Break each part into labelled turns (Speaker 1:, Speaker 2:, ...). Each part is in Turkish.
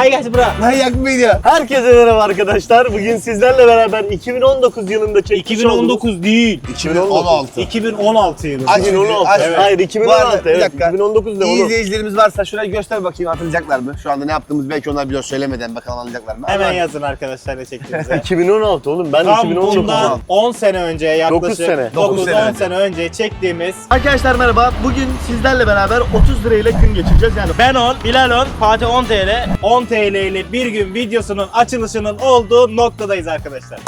Speaker 1: Hay geç bura.
Speaker 2: Manyak mıydı?
Speaker 3: Herkese merhaba arkadaşlar. Bugün sizlerle beraber 2019 yılında çekmiş olduğumuz...
Speaker 1: 2019 değil.
Speaker 2: 2016.
Speaker 1: 2016 yılı.
Speaker 2: Aç,
Speaker 3: 2016.
Speaker 2: aç.
Speaker 3: Evet. Hayır
Speaker 2: Bu
Speaker 3: 2016
Speaker 2: arada bir
Speaker 3: evet.
Speaker 2: dakika.
Speaker 3: 2019 ne
Speaker 2: İyi
Speaker 3: oğlum?
Speaker 2: izleyicilerimiz varsa şurayı göster bakayım hatırlayacaklar mı? Şu anda ne yaptığımız belki onlar biliyor söylemeden bakalım anlayacaklar mı?
Speaker 1: Hemen
Speaker 2: Ama-
Speaker 1: yazın arkadaşlar ne çektiğimizi.
Speaker 3: 2016 oğlum ben
Speaker 1: Tam
Speaker 3: 2019
Speaker 1: bundan 10 sene önce yaklaşık
Speaker 3: Dokuz sene.
Speaker 2: Dokuz
Speaker 1: 9-10
Speaker 2: sene
Speaker 1: sene. önce çektiğimiz
Speaker 3: Arkadaşlar merhaba. Bugün sizlerle beraber 30 lirayla gün geçireceğiz. Yani
Speaker 1: ben 10, Bilal 10, Fatih 10 TL. 10 TL ile bir gün videosunun açılışının olduğu noktadayız arkadaşlar.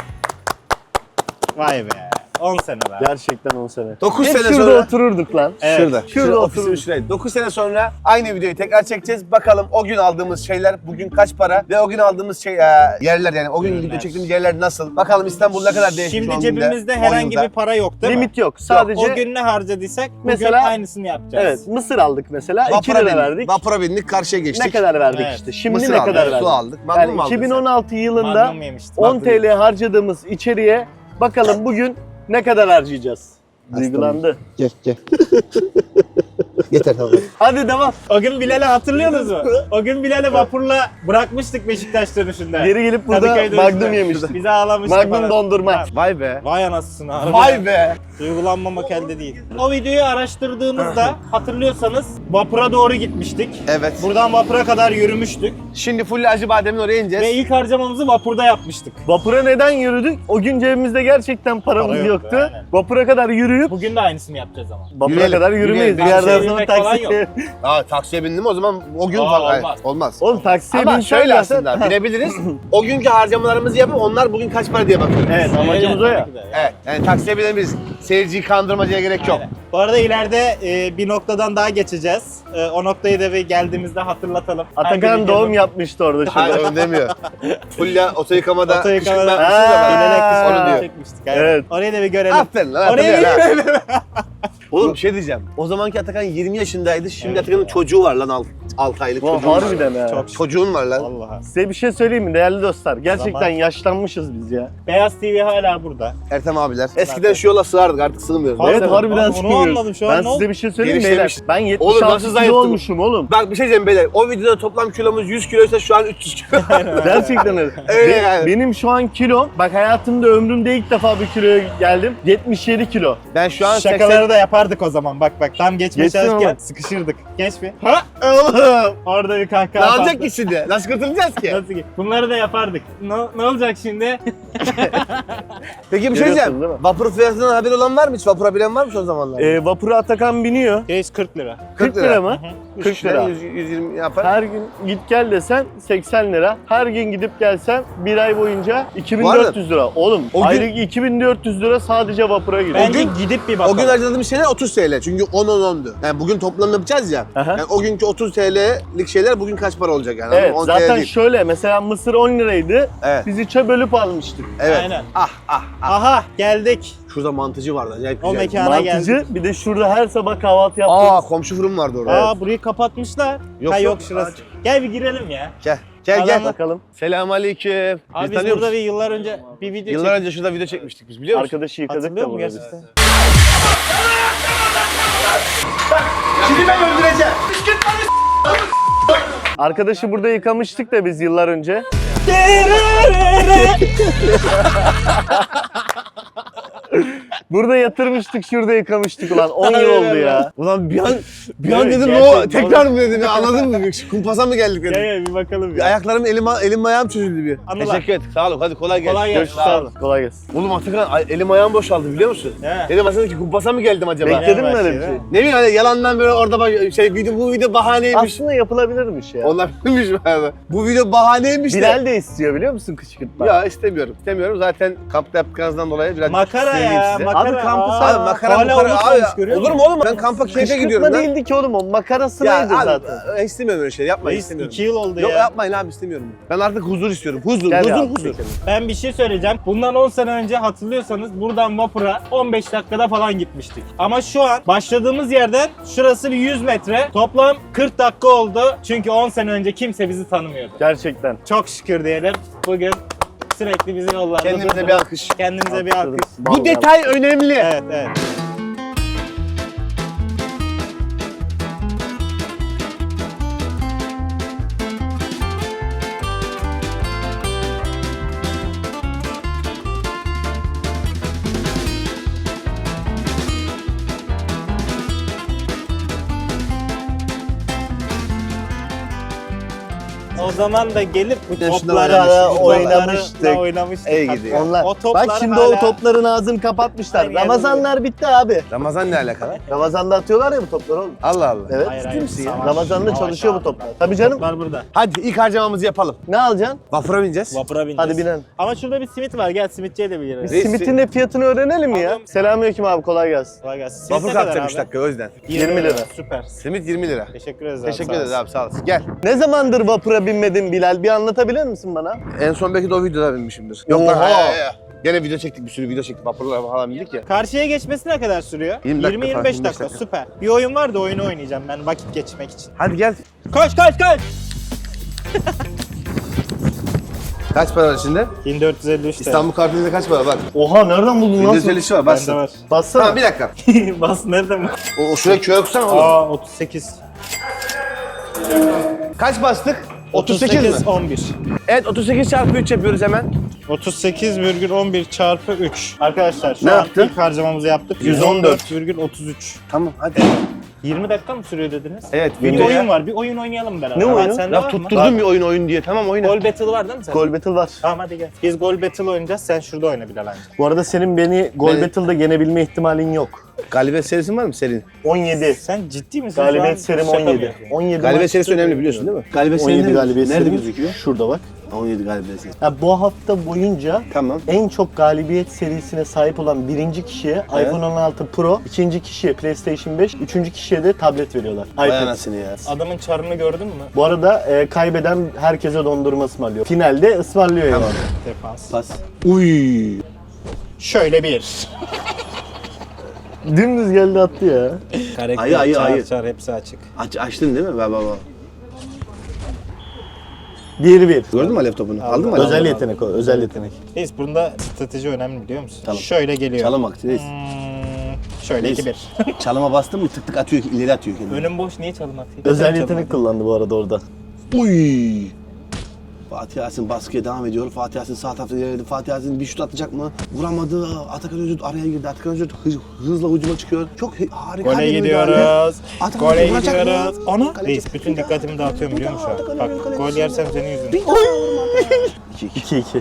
Speaker 1: Vay be. 10 sene be.
Speaker 3: gerçekten 10 sene.
Speaker 2: 9
Speaker 3: Hep
Speaker 2: sene
Speaker 3: şurada
Speaker 2: sonra
Speaker 3: otururduk lan.
Speaker 1: Evet.
Speaker 2: Şurada.
Speaker 3: Şurada
Speaker 2: şuraydı. 9 sene sonra aynı videoyu tekrar çekeceğiz. Bakalım o gün aldığımız şeyler bugün kaç para ve o gün aldığımız şey e, yerler yani o gün
Speaker 1: Ürünler.
Speaker 2: video çektiğimiz yerler nasıl? Bakalım İstanbul ne kadar değişmiş
Speaker 1: Şimdi
Speaker 2: günde,
Speaker 1: cebimizde herhangi
Speaker 2: yılda.
Speaker 1: bir para yok değil mi?
Speaker 3: Limit yok. Sadece
Speaker 1: O gün ne harcadıysak bugün
Speaker 3: Mesela-
Speaker 1: aynısını yapacağız.
Speaker 3: evet mısır aldık mesela 2
Speaker 2: Vapura
Speaker 3: lira
Speaker 2: bindik.
Speaker 3: verdik.
Speaker 2: Vapura bindik karşıya geçtik.
Speaker 3: Ne kadar verdik
Speaker 1: Evet.
Speaker 3: işte. Şimdi
Speaker 2: Mısır
Speaker 3: ne
Speaker 2: aldık,
Speaker 3: kadar
Speaker 2: su
Speaker 3: verdik?
Speaker 2: aldık. Magnum
Speaker 3: Yani
Speaker 2: aldın sen.
Speaker 3: 2016 yılında
Speaker 1: Magnum yemiştim.
Speaker 3: 10 TL harcadığımız içeriye bakalım bugün ne kadar harcayacağız? Duygulandı.
Speaker 2: Gel gel. Yeter tamam.
Speaker 3: Hadi devam.
Speaker 1: O gün Bilal'i hatırlıyorsunuz mu? O gün Bilal'i vapurla bırakmıştık Beşiktaş dönüşünde.
Speaker 3: Geri gelip burada
Speaker 1: Kadıköy dönüşünde.
Speaker 3: Magnum yemiştik.
Speaker 1: Bize ağlamıştı
Speaker 3: Magnum
Speaker 1: falan.
Speaker 3: dondurma.
Speaker 2: Vay be.
Speaker 1: Vay anasını harbi.
Speaker 2: Vay be.
Speaker 1: Duygulanmamak elde değil. O videoyu araştırdığımızda hatırlıyorsanız vapura doğru gitmiştik.
Speaker 2: Evet.
Speaker 1: Buradan vapura kadar yürümüştük.
Speaker 2: Şimdi full acı bademin oraya ineceğiz.
Speaker 1: Ve ilk harcamamızı vapurda yapmıştık.
Speaker 3: Vapura neden yürüdük? O gün cebimizde gerçekten paramız
Speaker 1: Para yoktu,
Speaker 3: yoktu.
Speaker 1: aynen.
Speaker 3: Vapura kadar yürüyüp
Speaker 1: Bugün de aynısını yapacağız ama.
Speaker 3: vapura
Speaker 2: Yürüyelim,
Speaker 3: kadar yürümeyiz. Bir
Speaker 2: yürüyelim.
Speaker 3: yerden
Speaker 1: binmek falan
Speaker 3: taksiye...
Speaker 2: Aa taksiye bindim o zaman o gün
Speaker 1: Aa,
Speaker 2: falan.
Speaker 1: olmaz.
Speaker 2: Olmaz.
Speaker 3: Oğlum taksiye
Speaker 2: Ama
Speaker 3: binsen
Speaker 2: şöyle
Speaker 3: zaten-
Speaker 2: aslında bilebiliriz. o günkü harcamalarımızı yapıp onlar bugün kaç para diye bakıyoruz.
Speaker 3: Evet amacımız o ya.
Speaker 2: Evet. Yani taksiye binebiliriz. Seyirciyi kandırmacaya gerek yok.
Speaker 1: Aynen. Bu arada ileride e, bir noktadan daha geçeceğiz. E, o noktayı da bir geldiğimizde hatırlatalım.
Speaker 3: Atakan doğum yapmıştı orada
Speaker 2: Hayır
Speaker 3: şurada.
Speaker 2: onu demiyor. Fulya oto yıkamada
Speaker 1: Oto yıkamada-
Speaker 2: kışkırtma yapmışsınız
Speaker 3: Aa.
Speaker 2: Onu diyor.
Speaker 1: çekmiştik. aynen.
Speaker 3: Evet.
Speaker 1: Orayı da bir görelim.
Speaker 2: Aferin lan
Speaker 1: Oraya
Speaker 2: hatırlıyor
Speaker 1: bir
Speaker 2: ha. Oğlum bir şey diyeceğim. O zamanki Atakan 20 yaşındaydı. Şimdi
Speaker 1: Evet
Speaker 2: Atakan'ın
Speaker 1: ya.
Speaker 2: çocuğu var lan 6 aylık
Speaker 3: Ulan
Speaker 2: çocuğu var.
Speaker 3: harbiden ha.
Speaker 1: Çok
Speaker 2: Çocuğun var lan.
Speaker 1: Vallahi.
Speaker 3: Size bir şey söyleyeyim mi değerli dostlar? Gerçekten
Speaker 1: Zaman.
Speaker 3: yaşlanmışız biz ya.
Speaker 1: Beyaz TV hala burada.
Speaker 2: Ertem abiler. Eskiden şu yola sığardık artık sığmıyoruz.
Speaker 1: Harbiden.
Speaker 3: evet harbiden
Speaker 1: Onu anladım şu an,
Speaker 3: Ben
Speaker 1: ne
Speaker 3: size
Speaker 1: oldu?
Speaker 3: bir şey söyleyeyim mi beyler?
Speaker 2: Genişlemiş.
Speaker 3: Ben
Speaker 2: Oğlum
Speaker 3: 76
Speaker 2: nasıl
Speaker 3: kilo
Speaker 2: zayıftı bu?
Speaker 3: olmuşum oğlum.
Speaker 2: Bak bir şey diyeceğim beyler. O videoda toplam kilomuz 100 kiloysa şu an 300 kilo.
Speaker 3: Gerçekten öyle.
Speaker 2: Öyle
Speaker 3: Be-
Speaker 2: yani.
Speaker 3: Benim şu an kilom, bak hayatımda ömrümde ilk defa bir kiloya geldim. 77 kilo.
Speaker 2: ben şu an
Speaker 1: Şakaları
Speaker 2: 80...
Speaker 1: da yapardık o zaman. Bak bak tam geçmeye
Speaker 3: Geçsin ama.
Speaker 1: sıkışırdık. Geç bir. Ha oğlum. Orada bir
Speaker 2: Ne
Speaker 1: kahkaha
Speaker 2: olacak
Speaker 1: patladı.
Speaker 2: ki şimdi? Nasıl kurtulacağız ki?
Speaker 1: Nasıl ki? Bunları da yapardık. Ne, ne olacak şimdi?
Speaker 2: Peki bir şey
Speaker 3: Görüyorsunuz
Speaker 2: diyeceğim.
Speaker 3: değil mi?
Speaker 2: Vapur fiyatından haberi olan var mı hiç? Vapura bilen var mı son zamanlarda?
Speaker 3: Ee, vapura Atakan biniyor.
Speaker 1: Reis 40 lira.
Speaker 3: 40 lira mı?
Speaker 2: Üç
Speaker 3: 40 lira.
Speaker 2: 100, 120 yapar.
Speaker 3: Her gün git gel desen 80 lira. Her gün gidip gelsen bir ay boyunca
Speaker 2: Bu
Speaker 3: 2400 lira. Oğlum
Speaker 2: o gün-
Speaker 3: aylık 2400 lira sadece vapura gidiyor.
Speaker 1: Bence gidip bir bakalım.
Speaker 2: O gün harcadığımız şeyler 30 TL. Çünkü 10 10 10'du. Yani bugün toplam yapacağız ya.
Speaker 3: Aha.
Speaker 2: Yani o günkü 30 TL'lik şeyler bugün kaç para olacak yani?
Speaker 3: Evet
Speaker 2: 10 TL
Speaker 3: zaten
Speaker 2: değil.
Speaker 3: şöyle mesela mısır 10 liraydı.
Speaker 2: Evet.
Speaker 3: Biz 3'e bölüp almıştık.
Speaker 2: Evet.
Speaker 1: Aynen.
Speaker 2: Ah ah.
Speaker 1: Aha geldik.
Speaker 2: Şurada mantıcı vardı. Acayip
Speaker 1: O
Speaker 2: güzel.
Speaker 1: mekana
Speaker 3: Mantıcı
Speaker 1: geldik.
Speaker 3: bir de şurada her sabah kahvaltı yaptık.
Speaker 2: Aa komşu fırın vardı orada.
Speaker 1: Aa burayı kapatmışlar.
Speaker 2: Yok,
Speaker 1: ha yok,
Speaker 2: yok.
Speaker 1: şurası. Gel bir girelim ya.
Speaker 2: Gel. Gel gel.
Speaker 1: Adamlar-
Speaker 3: Bakalım.
Speaker 2: Selamünaleyküm.
Speaker 1: Abi
Speaker 2: Biz
Speaker 1: biz
Speaker 2: tanıyor
Speaker 1: burada
Speaker 2: musun?
Speaker 1: bir yıllar önce bir video
Speaker 2: Yıllar önce şurada video çekmiştik biz biliyor musun?
Speaker 3: Arkadaşı yıkadık
Speaker 1: Hatırlıyor
Speaker 3: da
Speaker 1: musun
Speaker 3: bunu biz.
Speaker 1: gerçekten?
Speaker 2: Şimdi ben öldüreceğim.
Speaker 3: Arkadaşı burada yıkamıştık da biz yıllar önce. Burada yatırmıştık, şurada yıkamıştık ulan. 10 yıl oldu ya.
Speaker 2: Ulan bir an bir an
Speaker 1: Evet,
Speaker 2: dedim
Speaker 1: gerçekten
Speaker 2: o tekrar mı dedim ya anladın mı? Kumpasa mı geldik
Speaker 1: Gel
Speaker 2: dedim.
Speaker 1: gel bir bakalım
Speaker 2: Bir
Speaker 1: ya.
Speaker 2: Ayaklarım elim elim ayağım çözüldü bir.
Speaker 1: Anılar.
Speaker 2: Teşekkür et. Sağ ol. Hadi kolay gelsin.
Speaker 1: Kolay gelsin.
Speaker 3: Görüşürüz.
Speaker 1: Sağ olun.
Speaker 3: olun. Kolay gelsin.
Speaker 2: Oğlum Atakan ay- elim ayağım boşaldı biliyor musun?
Speaker 1: He.
Speaker 2: Dedim aslında ki kumpasa mı geldim acaba?
Speaker 3: Bekledin mi öyle bir şey?
Speaker 2: Ne bileyim hani yalandan böyle orada bak şey video bu video bahaneymiş.
Speaker 3: Aslında yapılabilirmiş ya.
Speaker 2: Onlar bilmiş mi abi? Bu video bahaneymiş de.
Speaker 3: Bilal de istiyor biliyor musun kışkırtma?
Speaker 2: Ya istemiyorum. İstemiyorum. Zaten kampta yaptıklarınızdan dolayı biraz
Speaker 1: Makara ya.
Speaker 2: size.
Speaker 1: Makara.
Speaker 3: Abi kampı
Speaker 2: Abi makara
Speaker 1: hala
Speaker 2: makara
Speaker 1: unutmamış,
Speaker 2: abi.
Speaker 1: görüyor
Speaker 2: Olur mu oğlum? Ben kampa keyfe
Speaker 3: Kışkırtma
Speaker 2: gidiyorum lan.
Speaker 3: değildi ki oğlum o
Speaker 2: Ya
Speaker 3: makarasıydı
Speaker 2: abi
Speaker 3: zaten.
Speaker 2: ben istemiyorum öyle şey. Yapmayın
Speaker 1: Reis
Speaker 2: istemiyorum.
Speaker 1: 2 yıl oldu
Speaker 2: Yok
Speaker 1: ya.
Speaker 2: yapmayın abi istemiyorum. Ben artık huzur istiyorum. Huzur,
Speaker 3: Gel
Speaker 2: huzur,
Speaker 3: ya,
Speaker 2: huzur.
Speaker 3: çekelim.
Speaker 1: Ben bir şey söyleyeceğim. Bundan 10 sene önce hatırlıyorsanız buradan vapura 15 dakikada falan gitmiştik. Ama şu an başladığımız yerden şurası bir 100 metre. Toplam 40 dakika oldu. Çünkü 10 sene önce kimse bizi tanımıyordu.
Speaker 3: Gerçekten.
Speaker 1: Çok şükür diyelim. Bugün sürekli bizi yollarda
Speaker 2: Kendimize bir alkış.
Speaker 1: Kendimize bir alkış.
Speaker 2: Bu detay önemli.
Speaker 1: Evet evet. O zaman da gelip bu topları
Speaker 3: oynamıştık.
Speaker 1: oynamıştık. oynamıştık.
Speaker 2: İyi gidiyor.
Speaker 3: Onlar.
Speaker 1: O toplar
Speaker 3: Bak şimdi
Speaker 1: hala-
Speaker 3: o topların ağzını kapatmışlar.
Speaker 1: Yerde
Speaker 3: Ramazanlar bitti abi.
Speaker 2: Ramazan ne alakalı?
Speaker 3: Ramazan'da atıyorlar ya bu topları oğlum.
Speaker 2: Allah Allah.
Speaker 3: Evet.
Speaker 1: Hayır,
Speaker 3: ciddi
Speaker 1: hayır,
Speaker 3: misin ya?
Speaker 1: savaş,
Speaker 3: Ramazan'da
Speaker 1: savaş
Speaker 3: çalışıyor bu
Speaker 1: abi.
Speaker 3: toplar. Tabii canım.
Speaker 1: Toplar burada.
Speaker 2: Hadi ilk harcamamızı yapalım.
Speaker 3: Ne alacaksın?
Speaker 2: Vapura bineceğiz.
Speaker 1: Vapura bineceğiz.
Speaker 3: Hadi binelim.
Speaker 1: Ama şurada bir simit var. Gel simitçiye de bir.
Speaker 2: Reis-
Speaker 3: Simitin de fiyatını öğrenelim mi ya?
Speaker 1: Alalım.
Speaker 3: Selamünaleyküm abi kolay gelsin.
Speaker 1: Kolay gelsin. Simit
Speaker 2: Vapur
Speaker 1: ne kadar
Speaker 2: kalkacak 3
Speaker 1: abi?
Speaker 2: dakika o yüzden.
Speaker 3: 20 lira.
Speaker 1: Süper.
Speaker 2: Simit 20 lira.
Speaker 1: Teşekkür ederiz abi.
Speaker 2: Teşekkür
Speaker 1: sağ
Speaker 2: ederiz abi sağ olasın. Gel.
Speaker 3: Ne zamandır vapura binmedin Bilal? Bir anlatabilir misin bana?
Speaker 2: En son belki de o videoda binmişimdir. Yok lan.
Speaker 3: Oha.
Speaker 2: hayır, hayır, hayır. Gene video çektik bir sürü video çektik. Vapurlara falan bindik ya.
Speaker 1: Karşıya geçmesi ne kadar sürüyor?
Speaker 2: 20 dakika
Speaker 1: 20-25
Speaker 2: falan,
Speaker 1: dakika.
Speaker 2: 25 dakika.
Speaker 1: Süper. Bir oyun var da oyunu oynayacağım ben vakit geçirmek için.
Speaker 2: Hadi gel.
Speaker 1: Koş koş koş.
Speaker 2: Kaç para var içinde?
Speaker 1: 1453 TL.
Speaker 2: İstanbul kartında kaç para var?
Speaker 3: Oha nereden buldun lan?
Speaker 2: 150 var bas.
Speaker 1: Bende var.
Speaker 3: Bassana.
Speaker 2: Tamam bir dakika.
Speaker 1: Bas nerede mi?
Speaker 2: O, o şuraya köye okusana oğlum.
Speaker 1: Aa 38.
Speaker 2: Kaç bastık? 38, mi?
Speaker 1: 11.
Speaker 2: Evet 38 çarpı 3 yapıyoruz hemen.
Speaker 1: 38,11 çarpı 3. Arkadaşlar şu
Speaker 2: Ne
Speaker 1: an
Speaker 2: yaptın?
Speaker 1: ilk harcamamızı yaptık.
Speaker 2: 114.
Speaker 1: 114,33.
Speaker 2: Tamam hadi.
Speaker 1: 20 dakika mı sürüyor dediniz?
Speaker 2: Evet
Speaker 1: Bir
Speaker 2: videoya-
Speaker 1: oyun var. Bir oyun oynayalım beraber.
Speaker 3: Ne
Speaker 1: Hadi
Speaker 3: oyunu?
Speaker 1: sende
Speaker 2: Ya
Speaker 1: mı?
Speaker 2: tutturdum bir oyun oyun diye. Tamam oyna.
Speaker 1: Gol Battle var değil mi sende?
Speaker 3: Gol Battle var.
Speaker 1: Tamam hadi gel. Biz Gol Battle oynayacağız. Sen şurada oyna Bilal anca.
Speaker 3: Bu arada senin beni Gol
Speaker 2: Beni-
Speaker 3: Battle'da yenebilme ihtimalin yok.
Speaker 2: Galibiyet serisi var mı senin?
Speaker 3: 17.
Speaker 1: Sen ciddi misin? Şu an
Speaker 3: Galibiyet serim
Speaker 1: şaka mı
Speaker 3: 17.
Speaker 1: yapıyorsun?
Speaker 3: 17
Speaker 2: Galibiyet
Speaker 3: maç
Speaker 2: serisi önemli biliyorsun değil mi? Galibiyet
Speaker 3: 17 galibiyet
Speaker 2: nerede
Speaker 3: serimiz
Speaker 2: gözüküyor?
Speaker 3: Şurada bak.
Speaker 2: 17 galibiyet serisi.
Speaker 3: Ya bu hafta boyunca
Speaker 2: Tamam.
Speaker 3: en çok galibiyet serisine sahip olan birinci kişiye
Speaker 2: Evet.
Speaker 3: iPhone 16 Pro, ikinci kişiye PlayStation 5, üçüncü kişiye de tablet veriyorlar.
Speaker 2: Vay
Speaker 3: iPad.
Speaker 2: anasını ya.
Speaker 1: Adamın çarını gördün mü?
Speaker 3: Bu arada e, kaybeden herkese dondurma ısmarlıyor. Finalde ısmarlıyor yani.
Speaker 1: Defans.
Speaker 2: Pas.
Speaker 3: Uy.
Speaker 1: Şöyle bir.
Speaker 3: Dümdüz geldi attı ya.
Speaker 1: Karakter,
Speaker 2: Ayı, ayı,
Speaker 1: çar,
Speaker 2: ayı.
Speaker 1: çar hepsi açık.
Speaker 2: Aç, açtın değil mi? Bak bak.
Speaker 3: 1-1.
Speaker 2: Gördün mü alev topunu? Aldın mı alev
Speaker 3: Özel
Speaker 2: topunu?
Speaker 3: yetenek o, özel yetenek.
Speaker 1: Reis bunda strateji önemli biliyor musun?
Speaker 2: Tamam.
Speaker 1: Şöyle geliyor.
Speaker 2: Çalım vakti reis.
Speaker 1: Hmm, şöyle
Speaker 2: Reis.
Speaker 1: 2-1.
Speaker 2: Çalıma bastın mı tık tık atıyor, ileri atıyor kendini.
Speaker 1: Önüm boş niye çalım atayım?
Speaker 3: Özel yetenek kullandı bu arada orada.
Speaker 2: Uy. Fatih Yasin baskıya devam ediyor. Fatih Yasin sağ tarafta ilerledi. Fatih Yasin bir şut atacak mı? Vuramadı. Atakan Özürt araya girdi. Atakan Özürt hız, hızla hücuma çıkıyor. Çok harika
Speaker 1: Gole
Speaker 2: bir
Speaker 1: gidiyoruz.
Speaker 2: Atakan
Speaker 1: Gole gidiyoruz. Onu Reis bütün dikkatimi dağıtıyorum biliyor musun şu an? Bak gol yersem senin yüzünden.
Speaker 3: 2-2.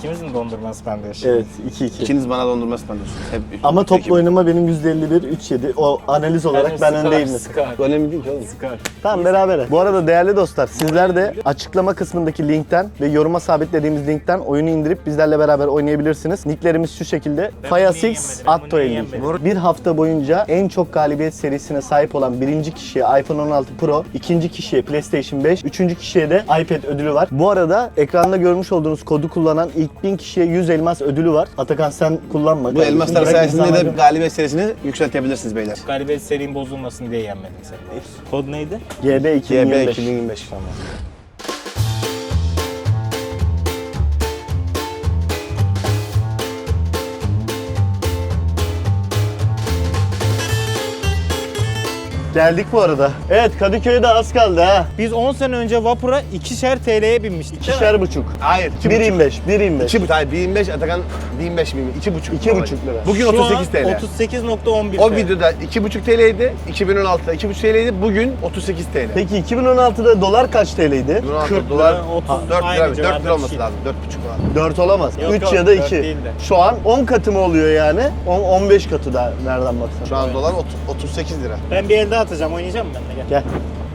Speaker 1: İkimizin dondurması bende yaşıyor.
Speaker 3: Evet 2-2.
Speaker 2: İkiniz bana dondurma ısmarlıyorsunuz. Hep
Speaker 3: Ama
Speaker 2: Peki.
Speaker 3: toplu oynama benim %51, 3-7. O analiz olarak ben öndeyim.
Speaker 1: Sıkar.
Speaker 2: Önemli değil ki oğlum.
Speaker 1: Sıkar.
Speaker 3: Tamam beraber. Bu arada değerli dostlar sizler de açıklama kısmındaki linkten ve yoruma sabitlediğimiz linkten oyunu indirip bizlerle beraber oynayabilirsiniz. Nicklerimiz şu şekilde.
Speaker 1: Ben
Speaker 3: Faya
Speaker 1: bunu
Speaker 3: 6,
Speaker 1: yiyemedim,
Speaker 3: Atto
Speaker 1: bunu
Speaker 3: 50.
Speaker 1: yiyemedim.
Speaker 3: Bir hafta boyunca en çok galibiyet serisine sahip olan birinci kişiye iPhone 16 Pro, ikinci kişiye PlayStation 5, üçüncü kişiye de iPad ödülü var. Bu arada ekranda görmüş olduğunuz kodu kullanan ilk 1000 kişiye 100 elmas ödülü var. Atakan sen kullanma.
Speaker 2: Bu elmaslar sayesinde de galibiyet serisini yükseltebilirsiniz beyler.
Speaker 1: Galibiyet serin bozulmasın diye yenmedim seni. Kod neydi?
Speaker 3: GB 2025.
Speaker 2: GB 2025.
Speaker 1: Tamam.
Speaker 3: Geldik bu arada. Evet Kadıköy'de az kaldı ha.
Speaker 1: Biz 10 sene önce vapura ikişer TL'ye binmiştik. değil mi?
Speaker 3: İkişer buçuk.
Speaker 2: Hayır.
Speaker 3: 1.25, 1.25.
Speaker 2: 2 hayır 1025 Atakan 1025 mi? 2 buçuk.
Speaker 3: İki buçuk lira.
Speaker 2: Bugün
Speaker 1: Şu
Speaker 2: 38
Speaker 1: an
Speaker 2: TL.
Speaker 1: 38.11
Speaker 2: O
Speaker 1: TL.
Speaker 2: videoda 2,5 TL'ydi. 2016'da 2,5 TL'ydi. Bugün 38 TL.
Speaker 3: Peki 2016'da dolar kaç TL'ydi?
Speaker 2: 2016
Speaker 1: 40
Speaker 2: dolar
Speaker 1: lira, 30,
Speaker 2: 4
Speaker 1: aynı
Speaker 2: lira, 4
Speaker 1: civarda
Speaker 2: lira olması
Speaker 1: şey.
Speaker 2: lazım. 4,5 falan.
Speaker 3: 4 olamaz.
Speaker 1: Yok,
Speaker 3: 3
Speaker 1: yok,
Speaker 3: ya da
Speaker 1: dört
Speaker 3: 2.
Speaker 1: değil de.
Speaker 3: Şu an 10 katı mı oluyor yani? 10, 15 katı da nereden baksan.
Speaker 2: Şu an dolar ot- 38 lira.
Speaker 1: Ben bir elde atacağım. Oynayacağım mı ben de? Gel.
Speaker 3: Gel.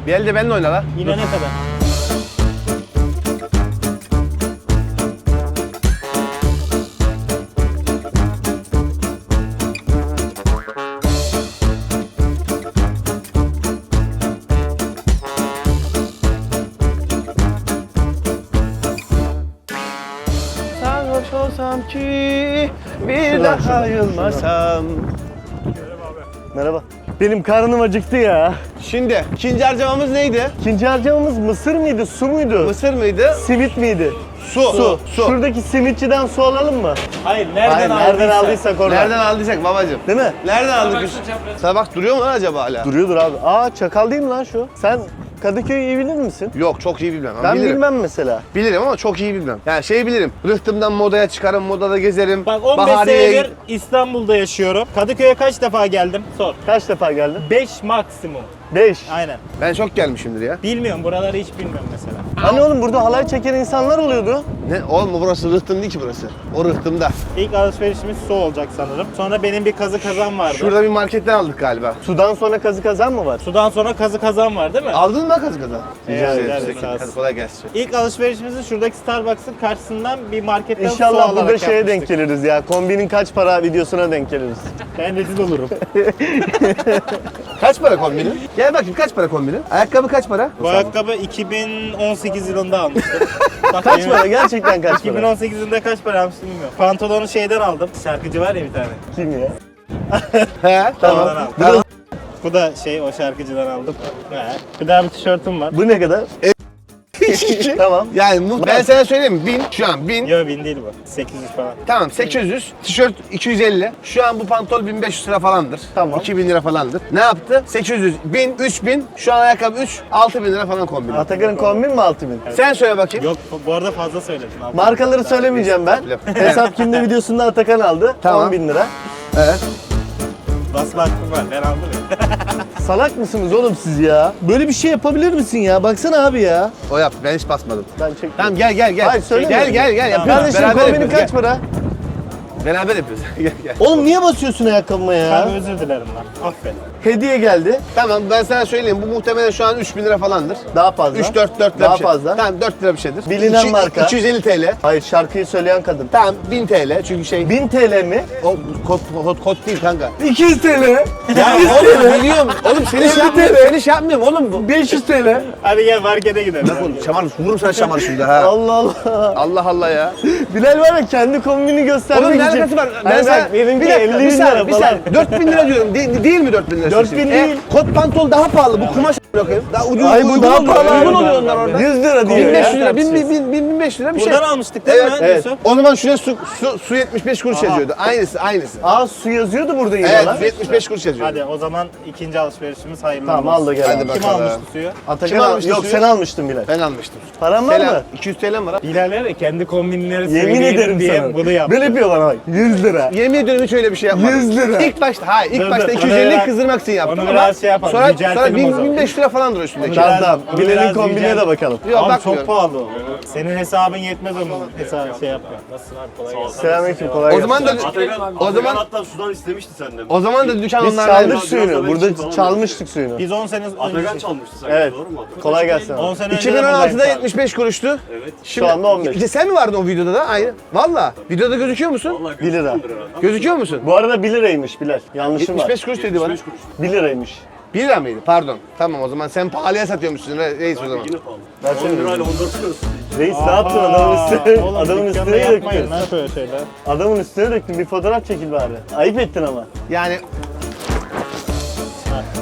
Speaker 2: Bir elde benimle oyna la.
Speaker 1: Yine ne kadar?
Speaker 2: Sarhoş olsam ki bir daha
Speaker 3: şuradan,
Speaker 2: ayılmasam.
Speaker 3: Merhaba. Benim karnım acıktı ya.
Speaker 2: Şimdi ikinci harcamamız neydi?
Speaker 3: İkinci harcamamız mısır mıydı, su muydu?
Speaker 2: Mısır mıydı?
Speaker 3: Simit miydi?
Speaker 2: Su.
Speaker 3: Su.
Speaker 2: Su.
Speaker 3: Şuradaki simitçiden su alalım mı?
Speaker 1: Hayır nereden
Speaker 3: Hayır, nereden
Speaker 1: aldıysak.
Speaker 3: oradan.
Speaker 2: Nereden aldıysak babacım?
Speaker 3: Değil mi?
Speaker 2: Nereden aldık? Sana bak duruyor mu lan acaba hala?
Speaker 3: Duruyordur abi. Aa çakal değil mi lan şu? Sen Kadıköy'ü iyi bilir misin?
Speaker 2: Yok çok iyi bilmem.
Speaker 3: Ben
Speaker 2: bilirim.
Speaker 3: bilmem mesela.
Speaker 2: Bilirim ama çok iyi bilmem. Yani şey bilirim. Rıhtımdan modaya çıkarım, modada gezerim.
Speaker 1: Bak 15
Speaker 2: Bahariye-
Speaker 1: senedir İstanbul'da yaşıyorum. Kadıköy'e kaç defa geldim? Sor.
Speaker 3: Kaç defa geldin?
Speaker 1: 5 maksimum.
Speaker 3: 5.
Speaker 1: Aynen.
Speaker 2: Ben çok gelmişimdir ya.
Speaker 1: Bilmiyorum buraları hiç bilmiyorum mesela.
Speaker 3: Hani oğlum burada halay çeken insanlar oluyordu.
Speaker 2: Ne? Oğlum burası rıhtım değil ki burası. O rıhtımda.
Speaker 1: İlk alışverişimiz su olacak sanırım. Sonra benim bir kazı kazan vardı.
Speaker 2: Şurada bir marketten aldık galiba.
Speaker 3: Sudan sonra kazı kazan mı var?
Speaker 1: Sudan sonra kazı kazan var değil mi?
Speaker 2: Aldın mı kazı kazan?
Speaker 1: Rica ederim, sağ olsun.
Speaker 2: Hadi kolay gelsin.
Speaker 1: İlk alışverişimizi şuradaki Starbucks'ın karşısından bir marketten su
Speaker 3: İnşallah
Speaker 1: alarak
Speaker 3: burada şeye denk
Speaker 1: yapmıştık.
Speaker 3: geliriz ya. Kombinin kaç para videosuna denk geliriz.
Speaker 1: Ben rezil olurum.
Speaker 2: Kaç para kombini? Gel bakayım kaç para kombini? Ayakkabı kaç para?
Speaker 1: Bu ayakkabı 2018 yılında almıştım. Bak,
Speaker 3: Kaç para? Gerçekten kaç para?
Speaker 1: 2018 yılında kaç para almıştım bilmiyorum. Pantolonu şeyden aldım. Şarkıcı var ya bir tane.
Speaker 3: Kim ya?
Speaker 2: He
Speaker 3: Tamam.
Speaker 1: Ondan aldım.
Speaker 2: Tamam.
Speaker 1: Bu da şey o şarkıcıdan aldım. He. Bir daha bir tişörtüm var.
Speaker 3: Bu ne kadar? tamam.
Speaker 2: Yani mu- ben sana söyleyeyim mi? 1000 şu an 1000.
Speaker 1: Yo bin değil bu. 800 falan.
Speaker 2: Tamam 800, tişört 250. Şu an bu pantol 1500 lira falandır.
Speaker 3: Tamam.
Speaker 2: 2000 lira falandır. Ne yaptı? 800, 1000, 3000. Şu an ayakkabı 3, 6000 lira falan kombin.
Speaker 3: Atakan'ın kombin mi 6000?
Speaker 2: Sen söyle bakayım.
Speaker 1: Yok bu arada fazla söyledin abi.
Speaker 3: Markaları söylemeyeceğim ben. Hesap kimde videosunda Atakan aldı.
Speaker 2: Tamam.
Speaker 3: 10 bin lira.
Speaker 2: Evet.
Speaker 1: Basma hakkım var. Ben aldım.
Speaker 3: Salak mısınız oğlum siz ya? Böyle bir şey yapabilir misin ya? Baksana abi ya.
Speaker 2: O yaptı. Ben hiç basmadım.
Speaker 3: Ben çektim.
Speaker 2: Tamam gel gel gel.
Speaker 3: Hayır, söyle
Speaker 2: Gel
Speaker 3: mi?
Speaker 2: gel gel.
Speaker 1: Tamam.
Speaker 3: Kardeşim kombinin kaç para?
Speaker 2: Beraber yapıyoruz. gel gel.
Speaker 3: Oğlum niye basıyorsun ayakkabıma
Speaker 1: Ben
Speaker 3: ya?
Speaker 1: özür dilerim lan. Affet.
Speaker 3: Hediye geldi.
Speaker 2: Tamam ben sana söyleyeyim. Bu muhtemelen şu an 3000 lira falandır.
Speaker 3: Daha fazla.
Speaker 2: 3 4 4 lira
Speaker 3: Daha
Speaker 2: bir şey.
Speaker 3: fazla.
Speaker 2: Tamam 4 lira bir şeydir.
Speaker 3: Bilinen
Speaker 2: İki-
Speaker 3: marka.
Speaker 2: 250 TL.
Speaker 3: Hayır şarkıyı söyleyen kadın.
Speaker 2: Tamam 1000 TL çünkü şey
Speaker 3: 1000 TL mi?
Speaker 2: o kod, kod, kod değil kanka.
Speaker 3: 200 TL.
Speaker 2: Ya oğlum biliyorum. Oğlum seni şey yapmıyorum. Seni şey yapmıyorum oğlum. bu.
Speaker 3: 500 TL.
Speaker 1: Hadi gel markete gidelim.
Speaker 2: Bak oğlum şamar vururum sana şamar şimdi ha.
Speaker 3: Allah Allah.
Speaker 2: Allah Allah ya.
Speaker 3: Bilal var ya kendi kombini göstermek
Speaker 2: Oğlum
Speaker 3: için.
Speaker 2: Alakası var?
Speaker 3: Hani bak, benimki
Speaker 2: bir dakika,
Speaker 3: 50
Speaker 2: bir
Speaker 3: bin
Speaker 2: saniye,
Speaker 3: lira
Speaker 2: bir
Speaker 3: falan.
Speaker 2: saniye. 4000 lira diyorum. De- değil mi 4000 lira?
Speaker 3: 4000
Speaker 2: E,
Speaker 3: değil.
Speaker 2: kot pantol daha pahalı. Bu kumaş bırakayım. Daha ucuz.
Speaker 3: Ay bu
Speaker 2: uygun
Speaker 3: daha
Speaker 2: oluyor.
Speaker 3: pahalı.
Speaker 2: Uygun oluyor onlar orada.
Speaker 3: 100 lira diyor
Speaker 2: 1500
Speaker 3: ya.
Speaker 2: lira, 1000 1000 1000 1500 lira bir şey.
Speaker 1: Buradan almıştık değil
Speaker 2: Evet,
Speaker 1: mi?
Speaker 3: evet.
Speaker 1: Yusuf?
Speaker 2: O zaman şuraya su, su, su 75 kuruş yazıyordu. Aynısı, aynısı.
Speaker 3: Aa su yazıyordu burada yine
Speaker 2: Evet,
Speaker 3: lan.
Speaker 2: su 75 kuruş yazıyordu.
Speaker 1: Hadi o zaman ikinci alışverişimiz hayırlı
Speaker 3: Tamam
Speaker 1: olsun.
Speaker 3: al da gel.
Speaker 2: Hadi bak.
Speaker 1: Kim
Speaker 2: Bakalım.
Speaker 1: almıştı suyu?
Speaker 3: Atakan
Speaker 2: Kim
Speaker 3: al-
Speaker 2: almıştı
Speaker 3: Yok
Speaker 2: suyu?
Speaker 3: sen almıştın Bilal.
Speaker 2: Ben almıştım.
Speaker 3: Paran var
Speaker 2: Selam.
Speaker 3: mı?
Speaker 2: 200 TL'm var ha.
Speaker 1: Bilal var ya kendi kombinleri
Speaker 3: Yemin
Speaker 1: söyleyelim
Speaker 3: ederim
Speaker 1: diye
Speaker 3: sana.
Speaker 1: bunu yaptı.
Speaker 3: Böyle yapıyor bana bak. 100 lira.
Speaker 2: Yemin ediyorum hiç öyle bir şey yapmadım.
Speaker 3: 100 lira.
Speaker 2: İlk başta, hayır ilk
Speaker 1: Dur,
Speaker 2: başta
Speaker 1: dur, onu
Speaker 2: 250
Speaker 1: biraz-
Speaker 2: kızdırmak için yaptım
Speaker 1: onu biraz şey yapalım,
Speaker 2: sonra,
Speaker 1: yüceltelim
Speaker 2: sonra
Speaker 1: o
Speaker 2: 1000,
Speaker 1: zaman.
Speaker 2: 1500 lira falandır üstündeki.
Speaker 3: Tamam
Speaker 1: Biraz-
Speaker 3: tamam. Bilal'in
Speaker 1: biraz yiyeceğim.
Speaker 3: de bakalım.
Speaker 2: Yok
Speaker 1: Abi
Speaker 2: bakmıyorum.
Speaker 1: çok pahalı o. Senin hesabın yetmez onun hesabı şey yapma. Nasılsın abi kolay gelsin.
Speaker 3: Selamünaleyküm kolay
Speaker 2: O
Speaker 3: gelsin.
Speaker 2: zaman da o zaman
Speaker 4: hatta sudan istemişti senden.
Speaker 2: o zaman da dükkan
Speaker 3: Biz
Speaker 2: onlardan.
Speaker 3: çaldık
Speaker 4: biraz
Speaker 3: suyunu. Burada
Speaker 4: falan
Speaker 3: çalmıştık suyunu.
Speaker 1: Biz 10 sene
Speaker 4: Atakan
Speaker 1: önce
Speaker 4: çalmıştı sanki
Speaker 3: Evet.
Speaker 4: doğru mu Atakan?
Speaker 3: Kolay gelsin.
Speaker 1: 10
Speaker 3: abi.
Speaker 1: sene önce de buradayım
Speaker 2: 2016'da
Speaker 1: abi.
Speaker 2: 75 kuruştu.
Speaker 4: Evet.
Speaker 2: Şimdi,
Speaker 3: anda 15.
Speaker 2: İşte sen mi vardın o videoda da? Aynı. Valla. Videoda gözüküyor musun?
Speaker 4: Vallahi
Speaker 3: 1 lira.
Speaker 2: Gözüküyor musun?
Speaker 3: Bu arada 1 liraymış Bilal. Yanlışım var.
Speaker 2: 75 kuruş dedi bana.
Speaker 4: 75 kuruş.
Speaker 3: 1 liraymış.
Speaker 2: 1 lira mıydı? Pardon. Tamam o zaman sen pahalıya satıyormuşsun re- reis o zaman.
Speaker 4: Yine pahalı.
Speaker 3: Versene
Speaker 4: 10 lirayla
Speaker 3: bir.
Speaker 4: 14 lirası.
Speaker 3: Reis ne yaptın adamın üstüne?
Speaker 1: Oğlum,
Speaker 3: adamın
Speaker 1: dükkanda
Speaker 3: üstüne
Speaker 1: yapmayın
Speaker 3: döktün.
Speaker 1: lan şöyle şeyler.
Speaker 3: Adamın üstüne döktün. Bir fotoğraf çekil bari. Ayıp ettin ama.
Speaker 2: Yani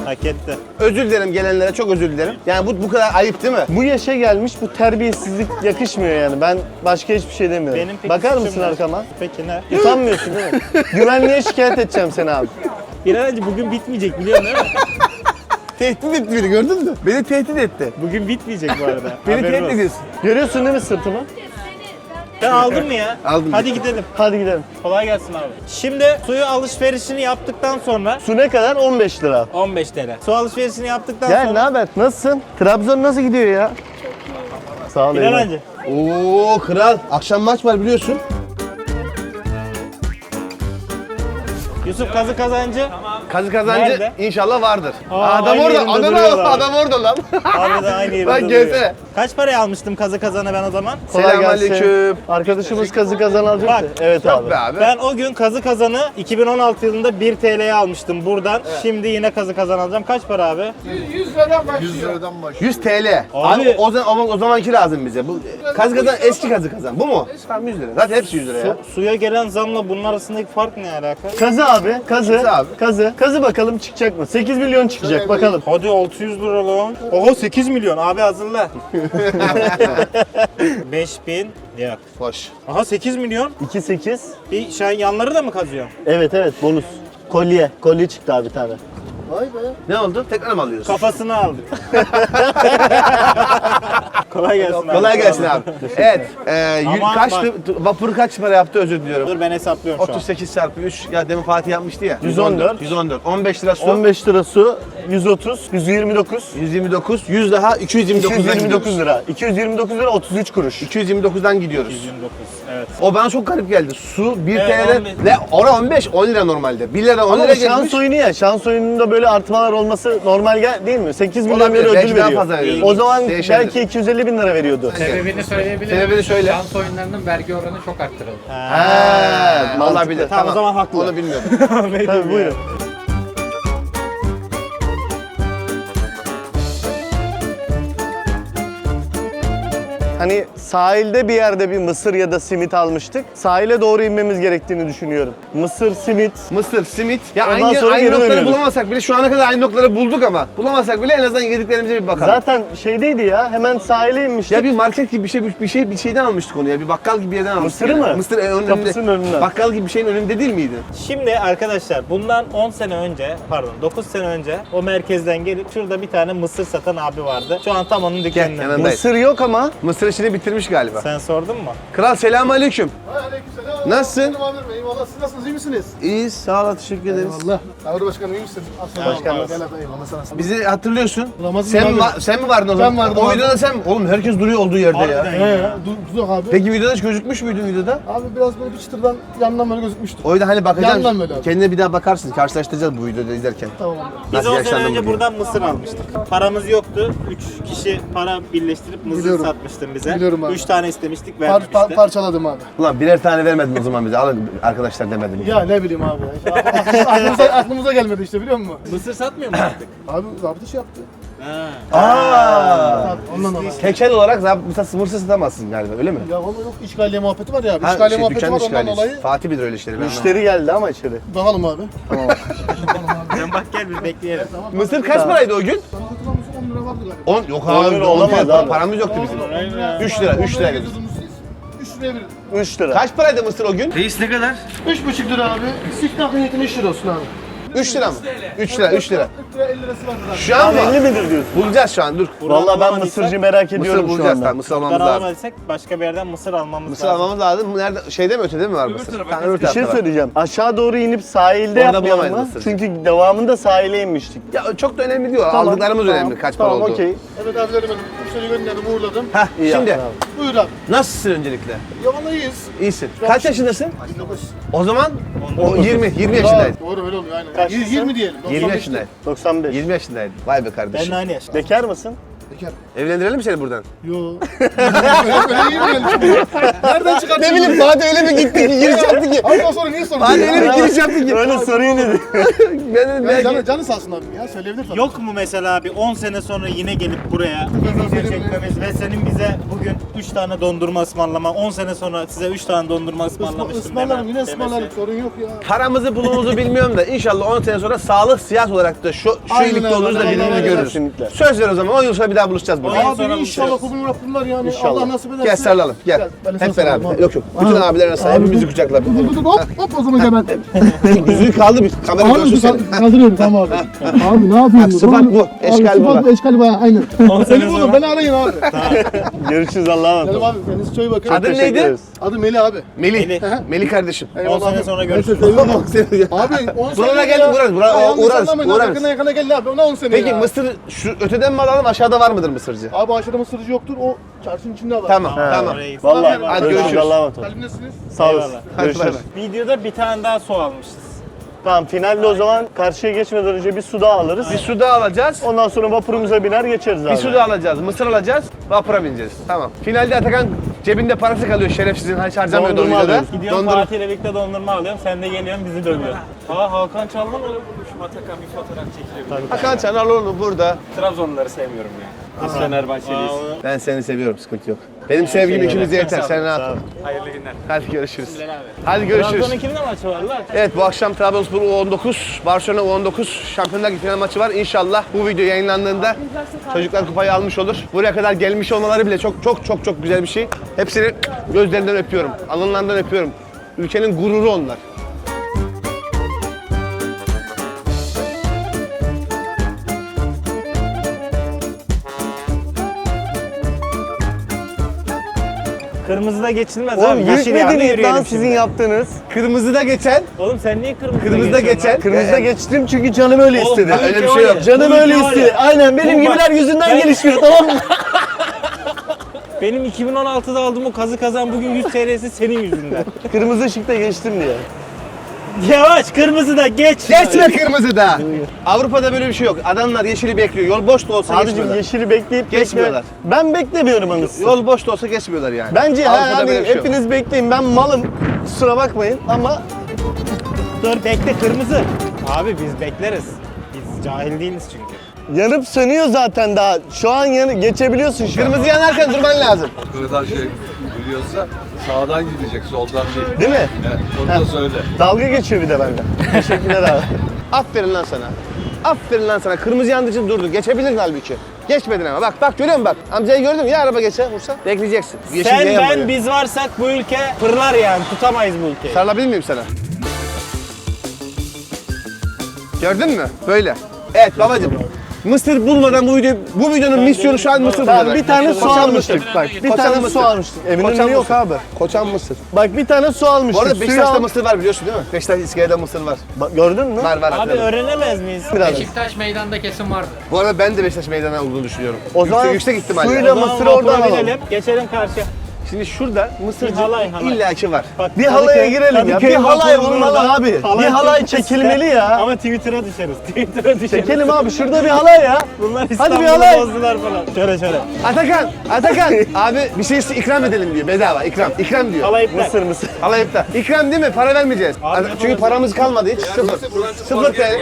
Speaker 1: hak etti.
Speaker 2: özür dilerim gelenlere çok özür dilerim. Yani bu bu kadar ayıp değil mi?
Speaker 3: Bu yaşa gelmiş bu terbiyesizlik yakışmıyor yani. Ben başka hiçbir şey demiyorum.
Speaker 1: Benim peki
Speaker 3: Bakar
Speaker 1: suçum
Speaker 3: mısın
Speaker 1: ne?
Speaker 3: arkama?
Speaker 1: Peki ne?
Speaker 3: Utanmıyorsun değil mi? Güvenliğe şikayet edeceğim seni abi.
Speaker 1: Bir an önce bugün bitmeyecek biliyorsun değil mi?
Speaker 2: Tehdit etti beni gördün mü? Beni tehdit etti.
Speaker 1: Bugün bitmeyecek bu arada.
Speaker 2: Beni
Speaker 1: Haberin
Speaker 2: tehdit
Speaker 1: olsun.
Speaker 2: ediyorsun.
Speaker 3: Görüyorsun değil mi sırtımı?
Speaker 1: Sen aldın mı ya?
Speaker 2: Aldım.
Speaker 1: Hadi gidelim.
Speaker 3: Hadi gidelim.
Speaker 1: Kolay gelsin abi. Şimdi suyu alışverişini yaptıktan sonra
Speaker 3: Su ne kadar? 15 lira.
Speaker 1: 15 TL. Su alışverişini yaptıktan
Speaker 3: Gel ne
Speaker 1: sonra
Speaker 3: haber? Nasılsın? Trabzon nasıl gidiyor ya? Sağ ol.
Speaker 1: Bilal
Speaker 3: eyvallah.
Speaker 1: önce.
Speaker 2: Oo kral. Akşam maç var biliyorsun.
Speaker 1: Yusuf Kazı Kazancı.
Speaker 2: Kazı kazancı
Speaker 1: Nerede?
Speaker 2: inşallah vardır.
Speaker 1: Aa,
Speaker 2: adam
Speaker 1: aynı
Speaker 2: orada.
Speaker 1: yerinde
Speaker 2: Adam,
Speaker 1: duruyorlar.
Speaker 2: adam orada lan.
Speaker 1: Abi de aynı yerinde
Speaker 2: Lan
Speaker 1: duruyor.
Speaker 2: gelsene.
Speaker 1: Kaç paraya almıştım Kazı Kazan'ı ben o zaman?
Speaker 3: Kolay gelsin.
Speaker 2: Selamünaleyküm.
Speaker 3: Arkadaşımız kazı kazan alacaktı.
Speaker 1: Bak,
Speaker 3: Evet abi.
Speaker 2: be abi.
Speaker 1: Ben o gün Kazı Kazan'ı 2016 yılında 1 TL'ye almıştım buradan. Şimdi yine Kazı Kazan alacağım. Kaç para abi?
Speaker 2: 100 TL. Abi,
Speaker 1: Abi-
Speaker 2: o, zaman, o, o zamanki lazım bize. Bu kazı kazan eski kazı kazan. Bu mu? Tamam 100 lira. Zaten hepsi 100 lira ya.
Speaker 1: Su- suya gelen zamla bunun arasındaki fark ne alaka?
Speaker 3: Kazı abi. Kazı.
Speaker 2: Kazı abi.
Speaker 3: Kazı. Kazı bakalım çıkacak mı? 8 milyon çıkacak bakalım.
Speaker 1: Hadi 600 lira lan. Oho 8 milyon abi hazırla. 5000 yok.
Speaker 2: Hoş.
Speaker 1: Aha 8 milyon.
Speaker 3: 2-8.
Speaker 1: Bir şey yanları da mı kazıyor?
Speaker 3: Evet evet bonus. Kolye. Kolye çıktı abi bir tane.
Speaker 2: Ne oldu? Tekrar mı alıyorsun?
Speaker 1: Kafasını aldık. Kolay gelsin abi.
Speaker 2: Kolay gelsin abi. evet. E, yü-
Speaker 1: Ama
Speaker 2: kaçtı? Vapur kaç para yaptı özür diliyorum.
Speaker 1: Dur ben hesaplıyorum şu an.
Speaker 2: 38 çarpı 3. Ya demin Fatih yapmıştı ya.
Speaker 3: 114.
Speaker 2: 114. 15 lira su.
Speaker 3: 15 lira su, 130, 129,
Speaker 2: 129, 100 daha 229'dan
Speaker 3: 229
Speaker 2: gidiyoruz.
Speaker 3: lira. 229 lira 33 kuruş.
Speaker 2: 229'dan gidiyoruz.
Speaker 1: 129. Evet.
Speaker 2: O bana çok garip geldi. Su 1
Speaker 1: Evet,
Speaker 2: TL.
Speaker 1: 15.
Speaker 2: Ne? Ora 15, 10 lira normalde. 1 lira 10
Speaker 3: Ama
Speaker 2: lira
Speaker 3: şans
Speaker 2: gelmiş.
Speaker 3: oyunu ya. Şans oyununda böyle artmalar olması normal gel değil mi? 8 milyon
Speaker 2: Olabilir,
Speaker 3: lira
Speaker 2: belki
Speaker 3: ödül
Speaker 2: daha
Speaker 3: veriyor.
Speaker 2: fazla veriyor.
Speaker 3: O zaman
Speaker 2: Değişebilir.
Speaker 3: belki 250 bin lira veriyordu.
Speaker 4: Sebebini söyleyebilirim.
Speaker 2: Sebebini söyle.
Speaker 4: Şans oyunlarının vergi oranı çok arttırıldı.
Speaker 2: Ha,
Speaker 3: mantıklı.
Speaker 2: olabilir.
Speaker 1: Tamam, o zaman haklı.
Speaker 2: Onu bilmiyordum.
Speaker 3: Tabii buyurun. Hani sahilde bir yerde bir mısır ya da simit almıştık. Sahile doğru inmemiz gerektiğini düşünüyorum. Mısır, simit.
Speaker 2: Mısır, simit. Ya
Speaker 3: Ondan
Speaker 2: aynı,
Speaker 3: sonra
Speaker 2: aynı
Speaker 3: geri
Speaker 2: noktaları
Speaker 3: dönüyoruz.
Speaker 2: bulamasak bile şu ana kadar aynı noktaları bulduk ama bulamasak bile en azından yediklerimize bir bakalım.
Speaker 3: Zaten şeydeydi ya hemen sahile inmiştik.
Speaker 2: Ya bir market gibi bir şey bir şey bir şeyden almıştık onu ya. Bir bakkal gibi bir yerden almıştık.
Speaker 3: Mısırı
Speaker 2: yani.
Speaker 3: mı?
Speaker 2: Mısır önünde.
Speaker 3: Kapısının önünden.
Speaker 2: Bakkal gibi bir şeyin önünde değil miydi?
Speaker 1: Şimdi arkadaşlar bundan 10 sene önce pardon 9 sene önce o merkezden gelip şurada bir tane mısır satan abi vardı. Şu an tam onun dükkanında.
Speaker 2: yanındayız.
Speaker 3: Mısır yok ama
Speaker 2: Mısır işini bitirmiş galiba.
Speaker 1: Sen sordun mu?
Speaker 2: Kral selam aleyküm.
Speaker 5: Aleykümselam.
Speaker 2: Nasılsın?
Speaker 5: Amirim, eyvallah. Siz nasılsınız? iyi misiniz?
Speaker 2: İyi sağ ol teşekkür ederiz.
Speaker 5: Eyvallah. Davru Başkanım iyi misin? Aslan
Speaker 3: Başkanım.
Speaker 5: Gel abi eyvallah sana.
Speaker 2: Bizi hatırlıyorsun.
Speaker 5: Bulamaz
Speaker 2: Sen,
Speaker 5: abi?
Speaker 2: sen mi vardın o zaman?
Speaker 5: Ben vardım
Speaker 2: O
Speaker 5: abi.
Speaker 2: videoda sen mi? Oğlum herkes duruyor olduğu yerde ya.
Speaker 5: He, dur, tuzak abi.
Speaker 2: Peki videoda hiç gözükmüş müydün videoda?
Speaker 5: Abi biraz böyle bir çıtırdan yandan böyle gözükmüştü.
Speaker 2: O yüzden hani bakacaksın.
Speaker 5: Yandan böyle abi.
Speaker 2: Kendine bir daha bakarsın. Karşılaştıracağız bu videoda izlerken.
Speaker 5: Tamam abi.
Speaker 1: Biz
Speaker 2: Nasıl
Speaker 1: 10 sene
Speaker 2: yaşlandın
Speaker 1: önce buradan mısır almıştık. Paramız yoktu. 3 kişi para birleştirip mısır
Speaker 5: Biliyorum.
Speaker 1: Bize.
Speaker 5: Biliyorum abi.
Speaker 1: 3 tane istemiştik
Speaker 5: Par,
Speaker 1: vermişti.
Speaker 5: par, parçaladım abi.
Speaker 2: Ulan birer tane vermedin o zaman bize. Alın arkadaşlar demedim.
Speaker 5: Ya ne bileyim abi. Ya. Aklımıza, aklımıza, gelmedi işte biliyor musun?
Speaker 1: Mısır satmıyor mu artık?
Speaker 5: Abi zabıta şey yaptı.
Speaker 1: ha.
Speaker 2: Aa.
Speaker 5: Abi, ondan dolayı.
Speaker 2: Tekel olarak zabıta sınırsız satamazsın galiba öyle mi?
Speaker 5: Ya valla yok işgaliye muhabbeti var ya abi. İşgaliye
Speaker 2: şey,
Speaker 5: muhabbeti
Speaker 2: dükkan
Speaker 5: var ondan
Speaker 2: işgaliyesi.
Speaker 5: dolayı.
Speaker 2: Fatih bilir öyle işleri. ben
Speaker 3: müşteri geldi ama içeri.
Speaker 5: Bakalım abi.
Speaker 1: Sen bak gel bir bekleyelim.
Speaker 2: Mısır kaç paraydı o gün?
Speaker 5: Sana hatırlamıyorsun 10 lira vardı galiba.
Speaker 2: 10 yok
Speaker 3: On
Speaker 2: abi.
Speaker 3: lira
Speaker 2: 10
Speaker 3: olamaz
Speaker 2: lira
Speaker 3: abi.
Speaker 2: paramız yoktu bizim. 3 lira 3 lira veririz.
Speaker 5: 3 liraya verin.
Speaker 3: 3 lira.
Speaker 2: Kaç paraydı mısır o gün?
Speaker 5: 3,5 lira abi. Siktak niyetine 3 lira olsun abi.
Speaker 2: 3 lira mı? 3 lira 3 lira.
Speaker 5: 40 lira 50 lirası vardır abi.
Speaker 2: Şu an mı?
Speaker 3: 50 midir diyorsun?
Speaker 2: Bulacağız şu an dur.
Speaker 3: Vallahi ben
Speaker 1: alamadıysak-
Speaker 3: mısırcı merak
Speaker 2: Mısır
Speaker 3: ediyorum şu
Speaker 2: bulacağız
Speaker 3: anda.
Speaker 2: tamam mısır almamız
Speaker 1: Buradan
Speaker 2: lazım.
Speaker 1: alamadıysak başka bir yerden mısır almamız
Speaker 2: Mısır
Speaker 1: lazım.
Speaker 2: almamız lazım. Nerede? Şeyde mi ötede mi var mısır? Tamam, öbür
Speaker 3: Bir şey
Speaker 2: tarafta var.
Speaker 3: söyleyeceğim. Aşağı doğru inip sahilde
Speaker 2: Orada
Speaker 3: yapmayalım
Speaker 2: bulamayız
Speaker 3: mı?
Speaker 2: mısırcı.
Speaker 3: Çünkü devamında sahile inmiştik.
Speaker 2: Ya çok da önemli değil. o.
Speaker 3: Tamam,
Speaker 2: Aldıklarımız
Speaker 3: tamam,
Speaker 2: önemli. Kaç para
Speaker 3: tamam,
Speaker 2: olduğu.
Speaker 3: okey.
Speaker 5: Evet abilerim benim. Müşteri gönderdim uğurladım.
Speaker 2: Heh,
Speaker 3: İyi
Speaker 2: şimdi
Speaker 3: yaptın abi.
Speaker 5: Buyur abi.
Speaker 2: nasılsın öncelikle?
Speaker 5: Ya valla iyiyiz.
Speaker 2: İyisin. Kaç yaşındasın?
Speaker 5: 29.
Speaker 2: O zaman o 20 20
Speaker 5: Ya,
Speaker 2: yaşındaydın.
Speaker 5: Doğru öyle oluyor aynen.
Speaker 3: Kaçlısın?
Speaker 5: 20 diyelim.
Speaker 2: 20
Speaker 5: 95
Speaker 2: yaşındaydın.
Speaker 3: 95.
Speaker 2: 20 yaşındaydın. Vay be
Speaker 1: Ben
Speaker 2: kardeşim.
Speaker 1: de aynı yaşta.
Speaker 3: Bekar mısın?
Speaker 5: Bekar.
Speaker 2: Evlendirelim mi seni buradan?
Speaker 5: Yo. öyle, iyi mi geldi şimdi? Nereden çıkarttın?
Speaker 2: Ne bileyim Fatih öyle bir gitti ki giriş yaptı ki.
Speaker 5: Abi o sonra niye sordun?
Speaker 2: Fatih öyle bir giriş yaptı ki.
Speaker 3: Öyle sorayım dedi.
Speaker 2: Ben dedim belki.
Speaker 5: canı, canı sağ olsun abim ya söyleyebilir tabii.
Speaker 1: Yok mu mesela bir 10 sene sonra yine gelip buraya video çekmemiz ve senin bize bugün 3 tane dondurma ısmarlama, 10 sene sonra size 3 tane dondurma
Speaker 5: Isma,
Speaker 1: ısmarlamıştım
Speaker 5: ısmarlarım
Speaker 1: demem-
Speaker 5: yine ısmarlarım sorun yok ya.
Speaker 2: Paramızı pulumuzu bilmiyorum da inşallah 10 sene sonra sağlık siyah olarak da şu şu iyilikte oluruz da birbirimizi görürüz. Söz ver o zaman 10 yıl sonra bir daha buluşacağız burada.
Speaker 5: Abi inşallah kubur Rabbimler yani
Speaker 3: İnşallah.
Speaker 5: Allah nasip ederse.
Speaker 2: Gel sarılalım gel.
Speaker 5: ben
Speaker 2: Hep beraber. Yok yok. Bütün abilerine sarıl. Hepimizi kucakla.
Speaker 5: Dur dur dur hop hop o zaman gel ben.
Speaker 2: Yüzüğü kaldı bir kamera
Speaker 5: Abi
Speaker 2: görsün seni.
Speaker 5: kal- kaldırıyorum tamam abi. abi ne yapıyorsun?
Speaker 2: Sıfat bu, eşkal bu
Speaker 5: sıfat bu. Eşkal bu aynen. Seni bulun beni arayın abi.
Speaker 3: Görüşürüz Allah'a emanet
Speaker 5: Canım
Speaker 3: ol.
Speaker 5: abi kendinize çok iyi bakın.
Speaker 2: Adın neydi?
Speaker 5: Adı Melih abi.
Speaker 2: Melih.
Speaker 1: Melih.
Speaker 2: Melih kardeşim.
Speaker 5: Eyvallah
Speaker 1: sene
Speaker 5: abi.
Speaker 1: sonra görüşürüz.
Speaker 5: Abi 10 sene
Speaker 2: gel, buraya-
Speaker 5: Ya, yanlış
Speaker 2: uğrarız,
Speaker 5: anlamayın,
Speaker 2: uğrarız.
Speaker 5: Yakına yakına gel abi. O ne 10 sene
Speaker 2: Peki mısır şu öteden mi alalım aşağıda var mıdır mısırcı?
Speaker 5: Abi aşağıda mısırcı yoktur. O çarşının içinde var.
Speaker 2: Tamam
Speaker 1: Ha,
Speaker 2: tamam.
Speaker 3: Vallahi
Speaker 5: Hadi
Speaker 3: görüşürüz. Allah'a emanet ol. Sağ olasın.
Speaker 1: Eyvallah.
Speaker 2: Hadi
Speaker 3: Görüşürüz.
Speaker 2: bay
Speaker 1: Videoda bir tane daha su almışız.
Speaker 3: Tamam finalde o zaman karşıya geçmeden önce bir su daha alırız.
Speaker 2: Bir su daha alacağız.
Speaker 3: Ondan sonra vapurumuza biner geçeriz abi.
Speaker 2: Bir su daha alacağız. Mısır alacağız. Vapura bineceğiz. Tamam. Finalde Atakan cebinde parası kalıyor şerefsizin. Hiç harcamıyordu o
Speaker 3: Dondurma alıyoruz.
Speaker 1: Gidiyorum
Speaker 2: Dondur-
Speaker 1: Fatih ile birlikte dondurma alıyorum. Sen de geliyorsun bizi dövüyorsun. Aa Hakan Çalman olur. Şu Atakan bir fotoğraf çekilebilir.
Speaker 2: Hakan Çanarlıoğlu burada.
Speaker 6: Trabzonluları sevmiyorum ya. Biz Fenerbahçeliyiz.
Speaker 2: Ben seni seviyorum. Sıkıntı yok. Benim sevgim ikimize yeter. Sen rahat ol.
Speaker 6: Hayırlı günler.
Speaker 2: Hadi görüşürüz. Hadi görüşürüz.
Speaker 1: Trabzon'un kiminle maçı var lan?
Speaker 2: Evet bu akşam Trabzonspor U19, Barcelona U19 Şampiyonlar Ligi final maçı var. İnşallah bu video yayınlandığında çocuklar kupayı almış olur. Buraya kadar gelmiş olmaları bile çok çok çok çok güzel bir şey. Hepsini gözlerinden öpüyorum, alınlarından öpüyorum. Ülkenin gururu onlar.
Speaker 1: Kırmızıda geçilmez
Speaker 3: Oğlum
Speaker 1: abi. Yeşil
Speaker 3: medeniyet
Speaker 1: yürüyelim
Speaker 3: lan
Speaker 1: şimdi.
Speaker 3: sizin yaptığınız.
Speaker 2: Kırmızıda geçen,
Speaker 1: Oğlum sen niye kırmızıda
Speaker 2: kırmızıda
Speaker 1: geçiyorsun
Speaker 2: geçen.
Speaker 3: Kırmızıda geçtim çünkü canım öyle
Speaker 1: Oğlum,
Speaker 3: istedi.
Speaker 2: öyle bir şey yok.
Speaker 3: Canım
Speaker 1: bu
Speaker 3: öyle
Speaker 1: ülke var ya.
Speaker 3: istedi. Aynen benim gibiler
Speaker 1: bak,
Speaker 3: yüzünden
Speaker 1: ben-
Speaker 3: gelişmiyor tamam mı?
Speaker 1: Benim 2016'da aldığım o kazı kazan bugün 100 TL'si senin yüzünden.
Speaker 3: Kırmızı ışıkta geçtim diye.
Speaker 1: Yavaş kırmızıda geç.
Speaker 2: Geçme kırmızıda. Avrupa'da böyle bir şey yok. Adamlar yeşili bekliyor. Yol boş da olsa
Speaker 3: Abicim
Speaker 2: geçmiyorlar.
Speaker 3: yeşili bekleyip
Speaker 2: Geçmiyorlar.
Speaker 3: bekle- Ben beklemiyorum anasını.
Speaker 2: Yol boş da olsa geçmiyorlar yani.
Speaker 3: Bence ha,
Speaker 2: Avrupa'da
Speaker 3: hani
Speaker 2: böyle bir şey yok.
Speaker 3: hepiniz bekleyin ben malım. Kusura bakmayın ama
Speaker 1: Dur bekle kırmızı. Abi biz bekleriz. Biz cahil değiliz çünkü.
Speaker 3: yanıp sönüyor zaten daha. Şu an yanı geçebiliyorsun şu an.
Speaker 2: Kırmızı yanarken durman lazım.
Speaker 7: O kadar şey biliyorsa sağdan gidecek, soldan değil.
Speaker 3: Değil mi?
Speaker 7: Evet, onu da söyle.
Speaker 3: Dalga geçiyor bir de benden. Teşekkürler abi.
Speaker 2: Aferin lan sana. Aferin lan sana. Kırmızı yandığı için durdun. Geçebilirdin halbuki. Geçmedin ama. Bak bak görüyor musun bak. Amcayı gördün mü? Ya araba geçse vursa bekleyeceksin. Yeşil
Speaker 1: Sen
Speaker 2: yaya
Speaker 1: ben
Speaker 2: yapıyor.
Speaker 1: biz varsak bu ülke fırlar yani tutamayız bu ülkeyi.
Speaker 2: Sarılabilir miyim sana? Gördün mü? Böyle. Evet babacım. Mısır bulmadan bu video bu videonun misyonu şu an mısır
Speaker 3: Tamam
Speaker 2: bulmak.
Speaker 3: bir tane su
Speaker 2: Koçan
Speaker 3: almıştık. Bak bir
Speaker 2: Koçan
Speaker 3: tane
Speaker 2: mısır.
Speaker 3: su almıştık. Eminönü'nde
Speaker 2: Koçan
Speaker 3: yok
Speaker 2: mısır.
Speaker 3: abi.
Speaker 2: Koçan mısır.
Speaker 3: Bak bir tane su almıştık.
Speaker 2: Bu arada
Speaker 3: Suyu
Speaker 2: Beşiktaş'ta
Speaker 3: al-
Speaker 2: mısır var biliyorsun değil mi? Beşiktaş İskele'de mısır var.
Speaker 3: Bak, gördün mü?
Speaker 2: Var var.
Speaker 1: Abi
Speaker 2: hatırladım.
Speaker 1: öğrenemez miyiz?
Speaker 3: Biraz.
Speaker 4: Beşiktaş meydanda kesin vardı.
Speaker 2: Bu arada ben de Beşiktaş meydana olduğunu düşünüyorum.
Speaker 3: O zaman
Speaker 2: yüksek, yüksek ihtimalle.
Speaker 3: suyla mısırı oradan alalım.
Speaker 1: Geçelim karşıya.
Speaker 2: Şimdi şurada mısırcı
Speaker 1: halay, halay.
Speaker 2: illaki var.
Speaker 1: Bak,
Speaker 3: Bir halaya
Speaker 1: Kadıköy-
Speaker 3: girelim ya.
Speaker 1: Kadıköy
Speaker 3: Bir halay
Speaker 1: vapurunda
Speaker 3: olmalı abi. Bir halay çekilmeli ya.
Speaker 1: Ama Twitter'a düşeriz. Twitter'a düşeriz.
Speaker 3: Çekelim abi şurada bir halay ya.
Speaker 1: Bunlar İstanbul'u
Speaker 3: halay.
Speaker 1: bozdular falan. Şöyle şöyle.
Speaker 2: Atakan, Atakan. Abi bir şey iste- ikram edelim diyor. Bedava ikram. İkram diyor.
Speaker 1: Halay iptal.
Speaker 3: Mısır mısır.
Speaker 2: Halay iptal. İkram değil mi? Para vermeyeceğiz.
Speaker 1: Abi
Speaker 2: Çünkü paramız kalmadı hiç. Sıfır. Sıfır TL.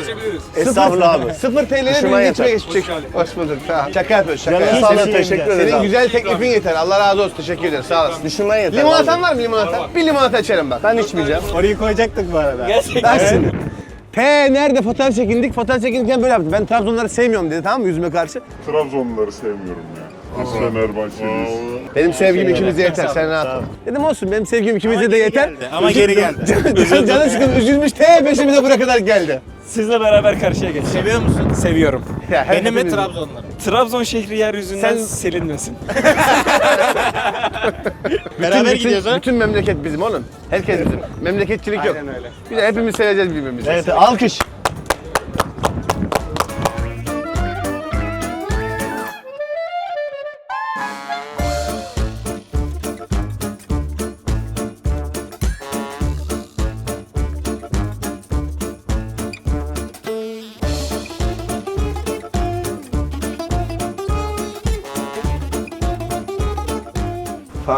Speaker 3: Estağfurullah abi.
Speaker 2: Sıfır TL'ye
Speaker 3: Hoşuma
Speaker 2: bir geçme geçecek. Hoş bulduk. Tamam. Şaka yapıyoruz. Şaka
Speaker 3: Canın
Speaker 2: yapıyoruz.
Speaker 3: teşekkür ederiz
Speaker 2: Senin
Speaker 3: abi.
Speaker 2: güzel teklifin yeter. Allah razı olsun. Teşekkür ederim. Sağ olasın.
Speaker 3: Düşünmen yeter.
Speaker 2: Limonatan var mı limonata? Bir limonata içerim bak.
Speaker 3: Ben içmeyeceğim.
Speaker 1: Orayı koyacaktık bu arada.
Speaker 2: Bak şimdi. P nerede fotoğraf çekindik? Fotoğraf çekinirken böyle yaptı. Ben Trabzonları sevmiyorum dedi tamam mı yüzüme karşı.
Speaker 5: Trabzonluları sevmiyorum ya. Biz Fenerbahçeliyiz.
Speaker 2: Benim sevgim ikimize yeter. Sen rahat ol. Dedim olsun benim sevgim ikimize de yeter.
Speaker 1: geldi, ama geri geldi.
Speaker 2: Can, canı sıkıldı üzülmüş T peşimize buraya kadar geldi.
Speaker 6: Sizle beraber karşıya geç.
Speaker 1: Seviyor musun?
Speaker 6: Seviyorum.
Speaker 2: Ya, her
Speaker 1: Benim ve
Speaker 2: hepimiz-
Speaker 1: Trabzonlar.
Speaker 6: Trabzon şehri yeryüzünden
Speaker 2: Sen-
Speaker 6: silinmesin.
Speaker 1: Beraber
Speaker 2: bütün,
Speaker 1: gidiyoruz ha.
Speaker 2: Bütün memleket bizim oğlum. Herkes bizim. Memleketçilik yok.
Speaker 6: Aynen öyle.
Speaker 2: De hepimiz seveceğiz birbirimizi.
Speaker 3: Evet alkış.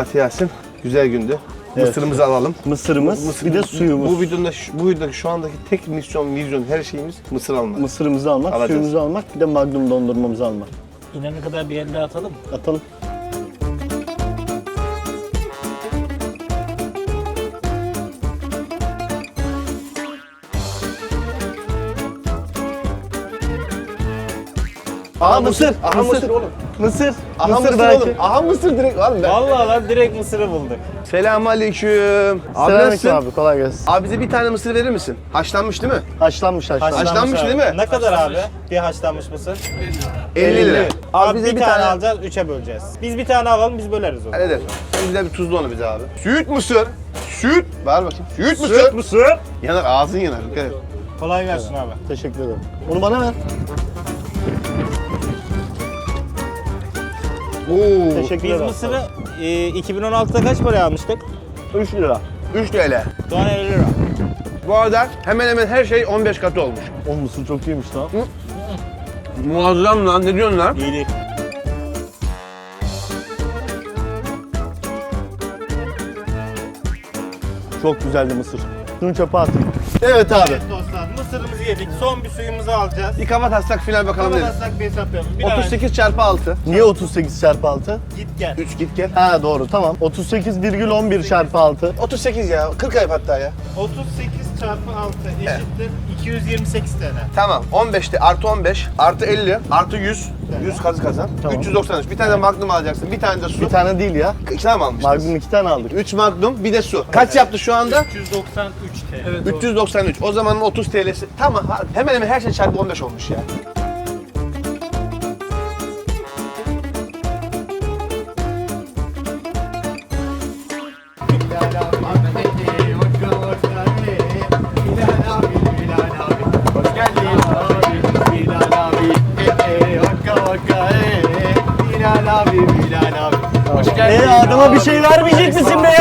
Speaker 2: Fatih Yasin. Güzel gündü.
Speaker 3: Evet.
Speaker 2: Mısırımızı alalım.
Speaker 3: Mısırımız, bir de suyumuz.
Speaker 2: Bu videonun bu videodaki şu andaki tek misyon, vizyon, her şeyimiz mısır almak.
Speaker 3: Mısırımızı almak,
Speaker 2: Alacağız.
Speaker 3: suyumuzu almak, bir de magnum dondurmamızı almak.
Speaker 1: İnanın kadar bir elde atalım?
Speaker 3: Atalım. Aa mısır.
Speaker 2: Aha mısır, oğlum.
Speaker 3: Mısır.
Speaker 2: Aha
Speaker 3: mısır,
Speaker 2: mısır,
Speaker 3: belki.
Speaker 2: oğlum. Aha mısır direkt oğlum ben.
Speaker 1: Vallahi lan direkt Mısır'ı bulduk.
Speaker 2: Selamünaleyküm. aleyküm. Abi
Speaker 3: Selamünaleyküm
Speaker 2: nasılsın?
Speaker 3: abi kolay gelsin.
Speaker 2: Abi bize bir tane mısır verir misin? Haşlanmış değil mi?
Speaker 3: Haşlanmış haşlanmış.
Speaker 2: Haşlanmış
Speaker 1: abi.
Speaker 2: değil mi?
Speaker 1: Ne kadar abi? Bir haşlanmış mısır.
Speaker 2: 50 lira.
Speaker 1: Abi, bir, tane, alacağız, üçe böleceğiz. Biz bir tane alalım, biz böleriz onu.
Speaker 2: Halleder. Sen güzel bir tuzlu onu bize abi. Süt mısır. Süt. Ver bakayım. Süt mısır.
Speaker 1: Süt mısır.
Speaker 2: Yanar ağzın yanar. Dikkat et.
Speaker 1: Kolay gelsin abi.
Speaker 3: Teşekkür ederim. Onu bana ver.
Speaker 2: Oo.
Speaker 3: Teşekkür
Speaker 1: Biz mısırı e, 2016'da kaç paraya almıştık?
Speaker 3: 3 lira.
Speaker 2: 3 TL.
Speaker 1: Şu an 50 lira.
Speaker 2: Bu arada hemen hemen her şey 15 katı olmuş.
Speaker 3: O mısır çok iyiymiş lan.
Speaker 2: Muazzam lan. Ne diyorsun lan?
Speaker 1: İyi değil.
Speaker 3: Çok güzeldi mısır. Şunu çöpe at. Evet abi.
Speaker 1: Dostlar mısırımızı yedik. Son bir suyumuzu alacağız.
Speaker 2: Bir kafa taslak final bakalım dedim.
Speaker 1: Kapatırsak bir hesap yapalım. Bir daha
Speaker 2: 38 çarpı 6.
Speaker 3: Niye 38 çarpı 6?
Speaker 1: git gel.
Speaker 2: 3 git gel.
Speaker 3: Ha doğru tamam. 38,11 çarpı 6.
Speaker 2: 38 ya. 40 ayıp hatta ya.
Speaker 1: 38 çarpı 6 eşittir 228 TL.
Speaker 2: Tamam. 15'te artı 15 artı 50 artı 100. 100 kazı kazan.
Speaker 3: Tamam.
Speaker 2: 393. Bir tane de magnum alacaksın. Bir tane de su.
Speaker 3: Bir tane değil ya.
Speaker 2: İki tane mi almıştınız?
Speaker 3: Magnum 2 tane aldık.
Speaker 2: 3 magnum bir de su. Kaç yaptı şu anda?
Speaker 1: 393 TL. Evet.
Speaker 2: 393. O zamanın 30 TL'si. Tamam hemen hemen her şey çarpı 15 olmuş ya.
Speaker 3: Bir şey vermeyecek misin be?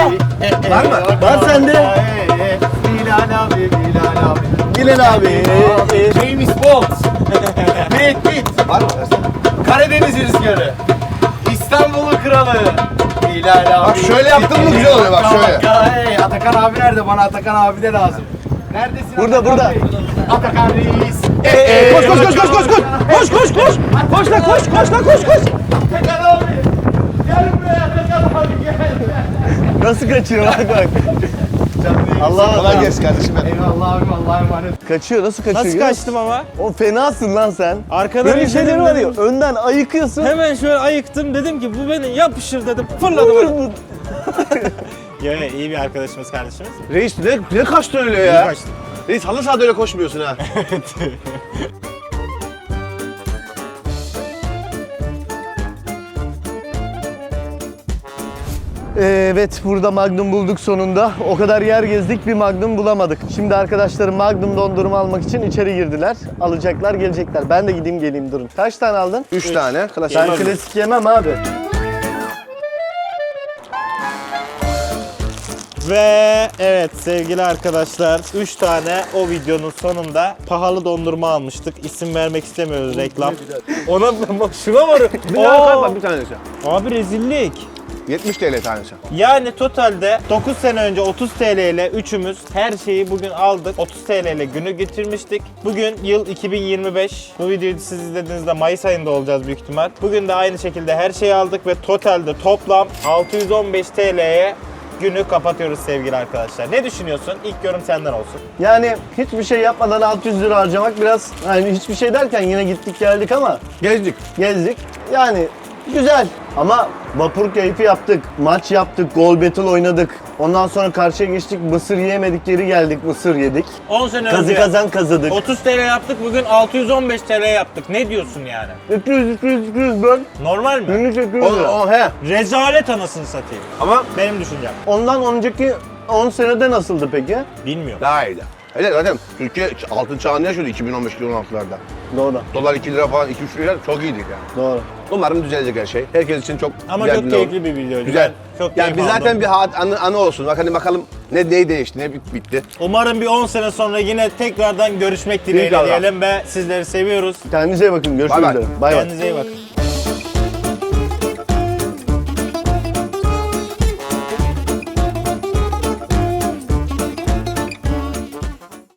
Speaker 2: Var mı?
Speaker 3: Var sende.
Speaker 1: Bilal abi, Bilal abi.
Speaker 3: Bilal abi.
Speaker 1: James Bond. Brad Pitt.
Speaker 2: Var mı?
Speaker 1: Karadeniz rüzgarı. İstanbul'un kralı. Bilal abi.
Speaker 2: Bak şöyle yaptın mı güzel oluyor bak şöyle.
Speaker 1: Ya hey Atakan abi nerede? Bana Atakan abi de lazım. Neredesin?
Speaker 3: Burada, burada.
Speaker 1: Bey? Atakan reis.
Speaker 3: koş koş koş koş koş koş. Koş koş koş. Koş la koş koş la koş koş.
Speaker 1: Atakan abi. Gel buraya.
Speaker 3: Nasıl kaçıyor bak bak. Allah
Speaker 2: Kolay
Speaker 3: Allah.
Speaker 2: gelsin kardeşim benim.
Speaker 1: Eyvallah abi Allah'a emanet.
Speaker 3: Kaçıyor nasıl kaçıyor?
Speaker 1: Nasıl kaçtım ama?
Speaker 3: O fenasın lan sen.
Speaker 1: Arkadan
Speaker 3: Böyle
Speaker 1: izledim
Speaker 3: şeyleri var ya önden ayıkıyorsun.
Speaker 1: Hemen şöyle ayıktım dedim ki bu beni yapışır dedim. Fırladım. Ya ya, iyi bir arkadaşımız kardeşimiz.
Speaker 2: Reis ne, ne kaçtın öyle
Speaker 1: İyi
Speaker 2: ya?
Speaker 1: kaçtım.
Speaker 2: Reis halı sahada öyle koşmuyorsun ha.
Speaker 3: Evet burada Magnum bulduk sonunda. O kadar yer gezdik bir Magnum bulamadık. Şimdi arkadaşlarım Magnum dondurma almak için içeri girdiler. Alacaklar gelecekler. Ben de gideyim geleyim durun. Kaç tane aldın?
Speaker 2: Üç tane klasik.
Speaker 3: Ben klasik yemem abi.
Speaker 1: Ve evet sevgili arkadaşlar 3 tane o videonun sonunda pahalı dondurma almıştık. İsim vermek istemiyoruz reklam. Ona bak şuna var.
Speaker 2: Bir tane kalk bak bir tanesi.
Speaker 1: Abi rezillik.
Speaker 2: 70 TL tanesi.
Speaker 1: Yani totalde 9 sene önce 30 TL ile üçümüz her şeyi bugün aldık. 30 TL ile günü getirmiştik. Bugün yıl 2025. Bu videoyu siz izlediğinizde Mayıs ayında olacağız büyük ihtimal. Bugün de aynı şekilde her şeyi aldık ve totalde toplam 615 TL'ye günü kapatıyoruz sevgili arkadaşlar. Ne düşünüyorsun? İlk yorum senden olsun.
Speaker 3: Yani hiçbir şey yapmadan 600 lira harcamak biraz hani hiçbir şey derken yine gittik geldik ama
Speaker 2: Gezdik.
Speaker 3: gezdik. Yani güzel ama vapur keyfi yaptık. Maç yaptık, gol battle oynadık. Ondan sonra karşıya geçtik, mısır yiyemedik, geri geldik, mısır yedik.
Speaker 1: 10 sene
Speaker 3: Kazı
Speaker 1: önce
Speaker 3: kazan kazıdık.
Speaker 1: 30 TL yaptık bugün 615 TL yaptık. Ne diyorsun yani?
Speaker 3: 200, 200, 200 böl.
Speaker 1: Normal mi?
Speaker 3: Günlük 200
Speaker 2: O,
Speaker 3: lira.
Speaker 2: o he.
Speaker 1: Rezalet anasını satayım.
Speaker 2: Ama
Speaker 1: Benim düşüncem.
Speaker 3: Ondan önceki 10 senede nasıldı peki?
Speaker 1: Bilmiyorum.
Speaker 2: daha iyiydi. Hele zaten Türkiye altın çağını yaşıyordu 2015-2016'larda.
Speaker 3: Doğru,
Speaker 2: Dolar 2 lira falan 2-3 lira çok iyiydik yani.
Speaker 3: doğru.
Speaker 2: Umarım düzelecek her şey. Herkes için çok
Speaker 1: Ama
Speaker 2: güzel
Speaker 1: çok keyifli bir videoydu.
Speaker 2: Güzel.
Speaker 1: Ben çok
Speaker 2: yani biz
Speaker 1: aldım.
Speaker 2: zaten bir hat, anı, anı olsun. Bak hani bakalım ne neyi değişti, ne bit- bitti.
Speaker 1: Umarım bir 10 sene sonra yine tekrardan görüşmek dileğiyle diyelim ve sizleri seviyoruz.
Speaker 3: Kendinize iyi bakın. Görüşmek
Speaker 2: Bay bay.
Speaker 3: üzere. Bay bay.
Speaker 1: Kendinize iyi bakın.